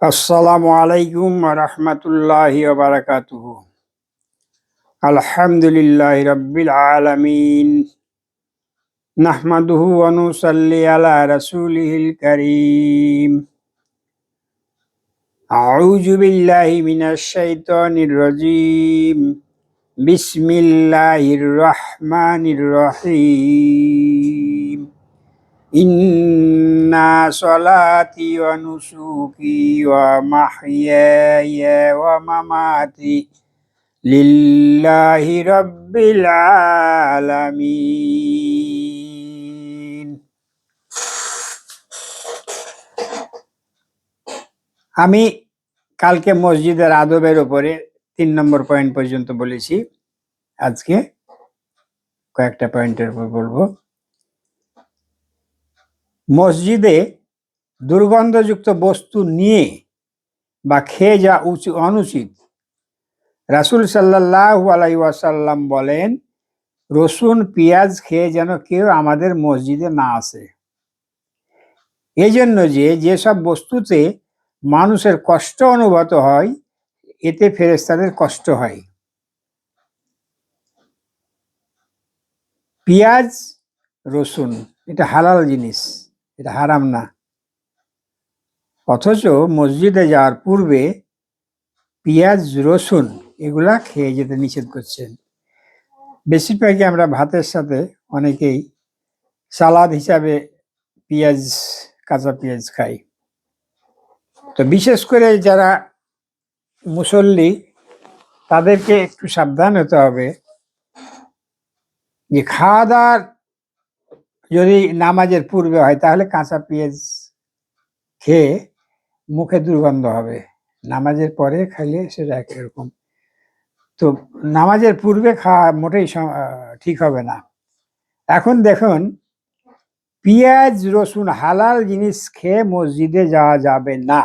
আসসালামু আলাইকুম রহমতুল্লাহি বারাকাতুহ। আলহামদুলিল্লাহ রব্বিল আলামিন। নাহমাদুহু ওয়া নুসাল্লি আলা রাসূলিহিল কারীম। আউযু বিল্লাহি মিনাশ শাইতানির রাজীম। বিসমিল্লাহির রহমানির রহিম। ইন্না নুসুকি ওয়া মাহইয়ায়া ওয়া মামাতি লিল্লাহি রাব্বিল আলামিন আমি কালকে মসজিদের আদবের উপরে তিন নম্বর পয়েন্ট পর্যন্ত বলেছি। আজকে কয়েকটা পয়েন্টের উপর বলব। মসজিদে দুর্গন্ধযুক্ত বস্তু নিয়ে বা খেয়ে যা উচিত, অনুচিত। রাসুল সাল্লাহ আলাই ওয়াসাল্লাম বলেন, রসুন, পেঁয়াজ খেয়ে যেন কেউ আমাদের মসজিদে না আসে। এই জন্য যে যেসব বস্তুতে মানুষের কষ্ট অনুভূত হয়, এতে ফেরেস্তাদের কষ্ট হয়। পেঁয়াজ, রসুন, এটা হালাল জিনিস। এটা হারাম না। অথচ মসজিদে যাওয়ার পূর্বে পেঁয়াজ, রসুন এগুলা খেয়ে যেতে নিষেধ করছেন। বেশিরভাগই আমরা ভাতের সাথে অনেকেই সালাদ হিসাবে পেঁয়াজ, কাঁচা পেঁয়াজ খাই। তো বিশেষ করে যারা মুসল্লি, তাদেরকে একটু সাবধান হতে হবে যে খাওয়া দাওয়ার যদি নামাজের পূর্বে হয়, তাহলে কাঁচা পেঁয়াজ খেয়ে মুখে দুর্গন্ধ হবে। নামাজের পরে খাইলে সেটা এরকম তো নামাজের পূর্বে খাওয়া মোটেই ঠিক হবে না। এখন দেখুন, পেঁয়াজ, রসুন হালাল জিনিস খেয়ে মসজিদে যাওয়া যাবে না।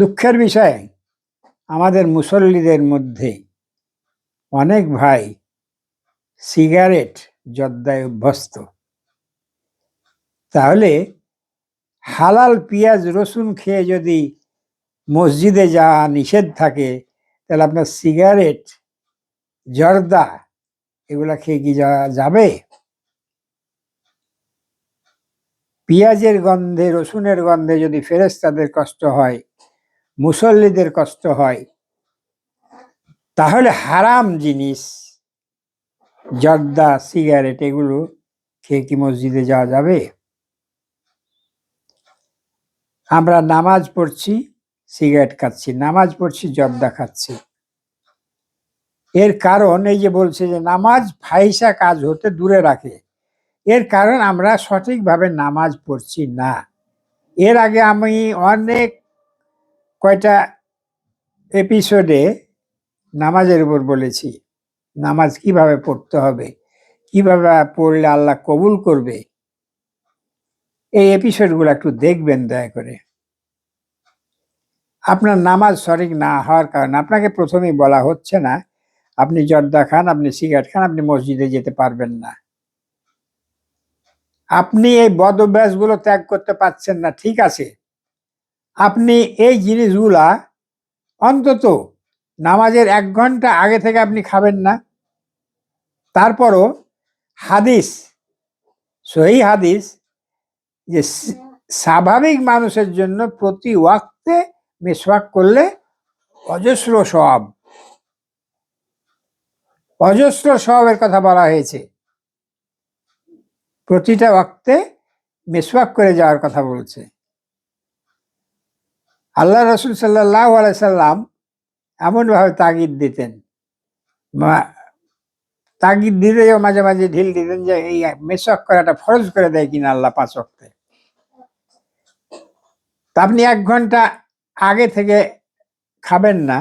দুঃখের বিষয়, আমাদের মুসল্লিদের মধ্যে অনেক ভাই সিগারেট জর্দায় অভ্যস্ত। তাহলে হালাল পেঁয়াজ, রসুন খেয়ে যদি মসজিদে যাওয়া নিষেধ থাকে, তাহলে আপনার সিগারেট, জর্দা, এগুলা খেয়ে কি যাওয়া যাবে? পেঁয়াজের গন্ধে, রসুনের গন্ধে যদি ফেরেস্তাদের কষ্ট হয়, মুসল্লিদের কষ্ট হয়, তাহলে হারাম জিনিস। জর্দা সিগারেট, এগুলো খেয়ে কি মসজিদে যাওয়া যাবে? আমরা নামাজ পড়ছি, সিগারেট খাচ্ছি, নামাজ পড়ছি, জর্দা খাচ্ছি। এর কারণ এই যে বলছে যে নামাজ ফাইসা কাজ হতে দূরে রাখে। এর কারণ আমরা সঠিকভাবে নামাজ পড়ছি না। এর আগে আমি অনেক কয়টা এপিসোডে নামাজের উপর বলেছি। নামাজ কীভাবে পড়তে হবে? কীভাবে পড়লে আল্লাহ কবুল করবে? এই এপিসোডগুলো একটু দেখবেন দয়া করে। আপনার নামাজ সঠিক না হওয়ার কারণে আপনাকে প্রথমেই বলা হচ্ছে না, আপনি জর্দা খান, আপনি সিগারেট খান, আপনি মসজিদে যেতে পারবেন না। আপনি এই বদ অভ্যাসগুলো ত্যাগ করতে পারছেন না, ঠিক আছে। আপনি এই জিনিসগুলা অন্তত নামাজের এক ঘণ্টা আগে থেকে আপনি খাবেন না। তারপরও হাদিস, সহি হাদিস যে স্বাভাবিক মানুষের জন্য প্রতি ওয়াক্তে মেসওয়াক করলে অজস্র সব অজস্র সবের কথা বলা হয়েছে। প্রতিটা ওয়াক্তে মেসওয়াক করে যাওয়ার কথা বলছে। আল্লাহ রসুল সাল্লাহ সাল্লাম এমনভাবে তাগিদ দিতেন। তাগিদ দিতেও মাঝে মাঝে ঢিল দিতেন যে এই মেসওয়াক করাটা ফরজ করে দেয় কিনা আল্লাহ পাঁচ ওয়াক্তে। তা আপনি এক ঘণ্টা আগে থেকে খাবেন না,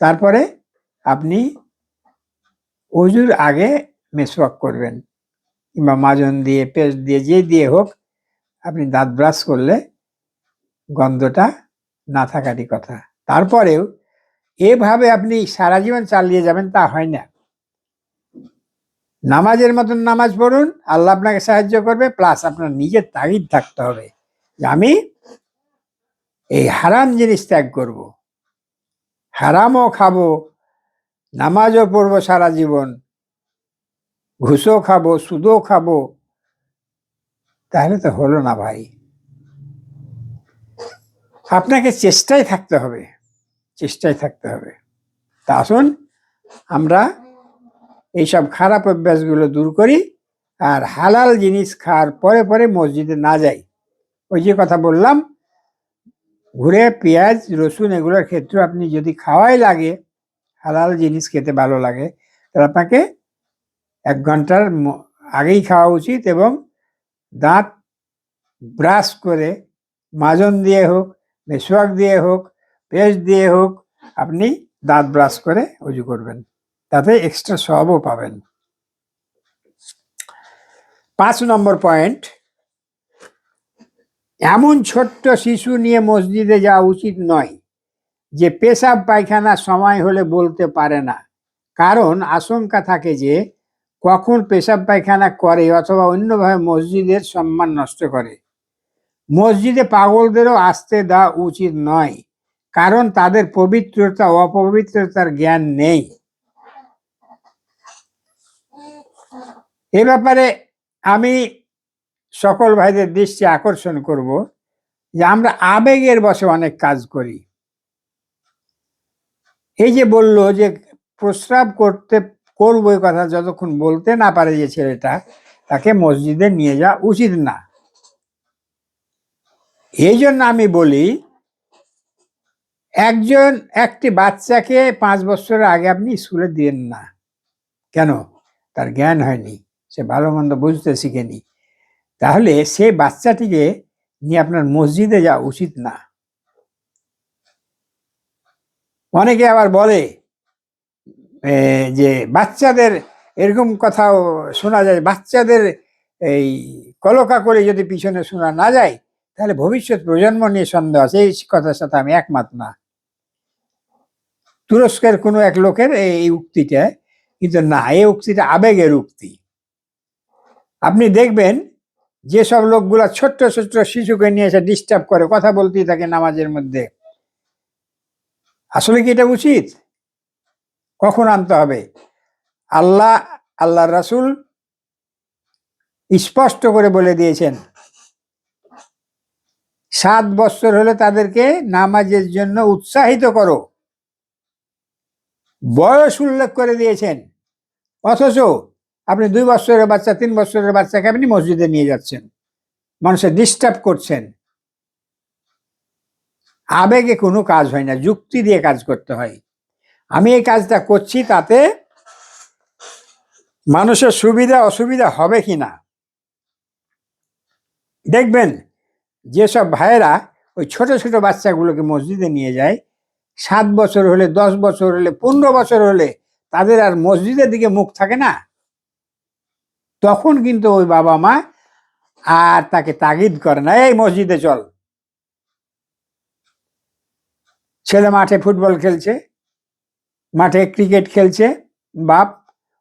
তারপরে আপনি অজুর আগে মেসওয়াক করবেন। কিংবা মাজন দিয়ে, পেস্ট দিয়ে, যে দিয়ে হোক, আপনি দাঁত ব্রাশ করলে গন্ধটা না থাকারই কথা। তারপরেও এভাবে আপনি সারা জীবন চালিয়ে যাবেন, তা হয় না। নামাজের মতন নামাজ পড়ুন, আল্লাহ আপনাকে সাহায্য করবে প্লাস আপনার নিজের তাগিদ থাকতে হবে যে আমি এই হারাম জিনিস ত্যাগ করব। হারামও খাব, নামাজও পড়ব সারা জীবন, ঘুষও খাব, সুদও খাব। তাহলে তো হলো না ভাই। আপনাকে চেষ্টায় থাকতে হবে। চেষ্টায় থাকতে হবে। তা আসুন, আমরা এইসব খারাপ অভ্যাসগুলো দূর করি আর হালাল জিনিস খাওয়ার পরে পরে মসজিদে না যাই। ওই যে কথা বললাম, ঘুরে পেঁয়াজ, রসুন এগুলোর ক্ষেত্রে আপনি যদি খাওয়াই লাগে, হালাল জিনিস খেতে ভালো লাগে, তাহলে আপনাকে এক ঘণ্টার আগেই খাওয়া উচিত এবং দাঁত ব্রাশ করে মাজন দিয়ে হোক, মেসোয়াক দিয়ে হোক পেস্ট দিয়ে হোক, আপনি দাঁত ব্রাশ করে উজু করবেন। তাতে এক্সট্রা সবও পাবেন। পাঁচ নম্বর পয়েন্ট এমন ছোট্ট শিশু নিয়ে মসজিদে যাওয়া উচিত নয়, যে পেশাব পায়খানা সময় হলে বলতে পারে না। কারণ আশঙ্কা থাকে যে কখন পেশাব পায়খানা করে অথবা অন্যভাবে মসজিদের সম্মান নষ্ট করে। মসজিদে পাগলদেরও আসতে দেওয়া উচিত নয়। কারণ তাদের পবিত্রতা, অপবিত্রতার জ্ঞান নেই। এ ব্যাপারে আমি সকল ভাইদের দৃষ্টি আকর্ষণ করব যে আমরা আবেগের বসে অনেক কাজ করি। এই যে বলল যে প্রস্রাব করতে, করব এই কথা যতক্ষণ বলতে না পারে যে ছেলেটা, তাকে মসজিদে নিয়ে যাওয়া উচিত না। এই জন্য আমি বলি একজন, একটি বাচ্চাকে পাঁচ বছরের আগে আপনি স্কুলে দিয়েন না। কেন? তার জ্ঞান হয়নি, সে ভালো মন্দ বুঝতে শিখেনি। তাহলে সে বাচ্চাটিকে নিয়ে আপনার মসজিদে যাওয়া উচিত না। অনেকে আবার বলে যে বাচ্চাদের এরকম কথাও শোনা যায়, বাচ্চাদের এই কলকা করে যদি পিছনে শোনা না যায়, তাহলে ভবিষ্যৎ প্রজন্ম নিয়ে সন্দেহ আছে। এই কথার সাথে আমি একমত না। তুরস্কের কোনো এক লোকের এই উক্তিটা, কিন্তু না, এই উক্তিটা আবেগের উক্তি। আপনি দেখবেন, যেসব লোকগুলা ছোট্ট ছোট্ট শিশুকে নিয়ে এসে ডিস্টার্ব করে, কথা বলতেই থাকে নামাজের মধ্যে। আসলে কি এটা উচিত? কখন আনতে হবে? আল্লাহ আল্লাহ রাসূল স্পষ্ট করে বলে দিয়েছেন, সাত বছর হলে তাদেরকে নামাজের জন্য উৎসাহিত করো। বয়স উল্লেখ করে দিয়েছেন। অথচ আপনি দুই বছরের বাচ্চা, তিন বছরের বাচ্চাকে আপনি মসজিদে নিয়ে যাচ্ছেন। মানুষের ডিস্টার্ব করছেন। আবেগে কোনো কাজ হয় না, যুক্তি দিয়ে কাজ করতে হয়। আমি এই কাজটা করছি তাতে মানুষের সুবিধা, অসুবিধা হবে কি না? দেখবেন, যেসব ভাইয়েরা ওই ছোট ছোট বাচ্চাগুলোকে মসজিদে নিয়ে যায় সাত বছর হলে, দশ বছর হলে, পনেরো বছর হলে তাদের আর মসজিদের দিকে মুখ থাকে না। তখন কিন্তু ওই বাবা মা আর তাকে তাগিদ করে না, এই মসজিদে চল। ছেলে মাঠে ফুটবল খেলছে, মাঠে ক্রিকেট খেলছে, বাপ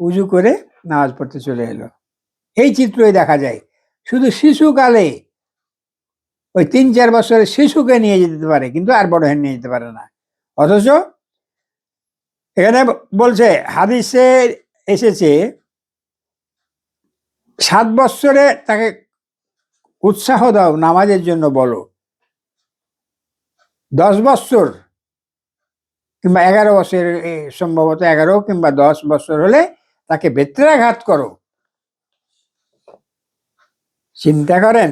উজু করে নামাজ পড়তে চলে এলো। এই চিত্রই দেখা যায়, শুধু শিশুকালে, ওই তিন চার বছরের শিশুকে নিয়ে যেতে পারে, কিন্তু আর বড় হয়ে নিয়ে যেতে পারে না। অথচ এখানে বলছে, হাদিসে এসেছে, সাত বছরে তাকে উৎসাহ দাও, নামাজের জন্য বলো। দশ বছর কিংবা এগারো বছর সম্ভবত এগারো কিংবা দশ বছর হলে তাকে বেত্রাঘাত করো। চিন্তা করেন,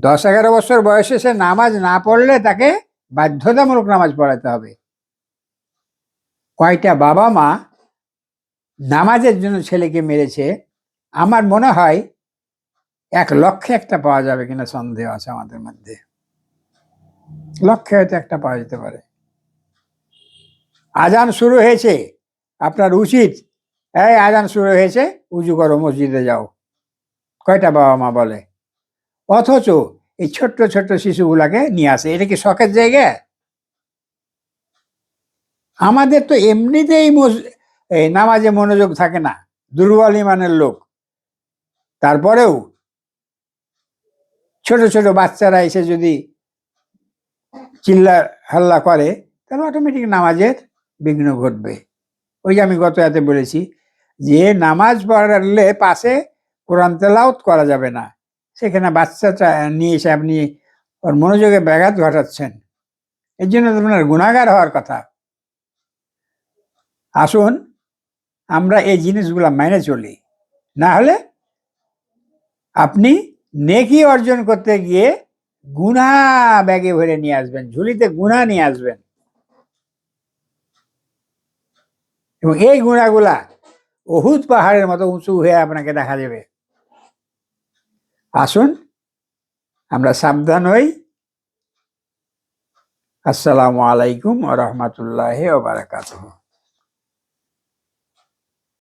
দশ এগারো বছর বয়সে সে নামাজ না পড়লে তাকে বাধ্যতামূলক নামাজ পড়াতে হবে। কয়টা বাবা মা নামাজের জন্য ছেলেকে মেরেছে? আমার মনে হয় এক লক্ষে একটা পাওয়া যাবে কিনা সন্দেহ আছে আমাদের মধ্যে। লক্ষে হয়তো একটা পাওয়া যেতে পারে। আজান শুরু হয়েছে, আপনার উচিত। এই আজান শুরু হয়েছে, উজু করো, মসজিদে যাও। কয়টা বাবা মা বলে? অথচ এই ছোট্ট ছোট্ট শিশুগুলাকে নিয়ে আসে। এটা কি শখের জায়গা? আমাদের তো এমনিতেই এই নামাজে মনোযোগ থাকে না, দুর্বল ইমানের লোক। তারপরেও ছোট ছোট বাচ্চারা এসে যদি চিল্লা হাল্লা করে, তাহলে অটোমেটিক নামাজের বিঘ্ন ঘটবে। ওই যে আমি গত রাতে বলেছি যে, নামাজ পড়ালে পাশে কোরআন তেলাওত করা যাবে না। সেখানে বাচ্চাটা নিয়ে এসে আপনি ওর মনোযোগে ব্যাঘাত ঘটাচ্ছেন। এর জন্য আপনার গুণাগার হওয়ার কথা। আসুন, আমরা এই জিনিসগুলো মেনে চলি। না হলে আপনি নেকি অর্জন করতে গিয়ে গুণা ব্যাগে ভরে নিয়ে আসবেন, ঝুলিতে গুণা নিয়ে আসবেন। এবং এই গুণাগুলা অহুত পাহাড়ের মতো উঁচু হয়ে আপনাকে দেখা যাবে। আসুন আমরা সাবধান হই। আসসালামু আলাইকুম রহমতুল্লাহ বারাকাতুহ।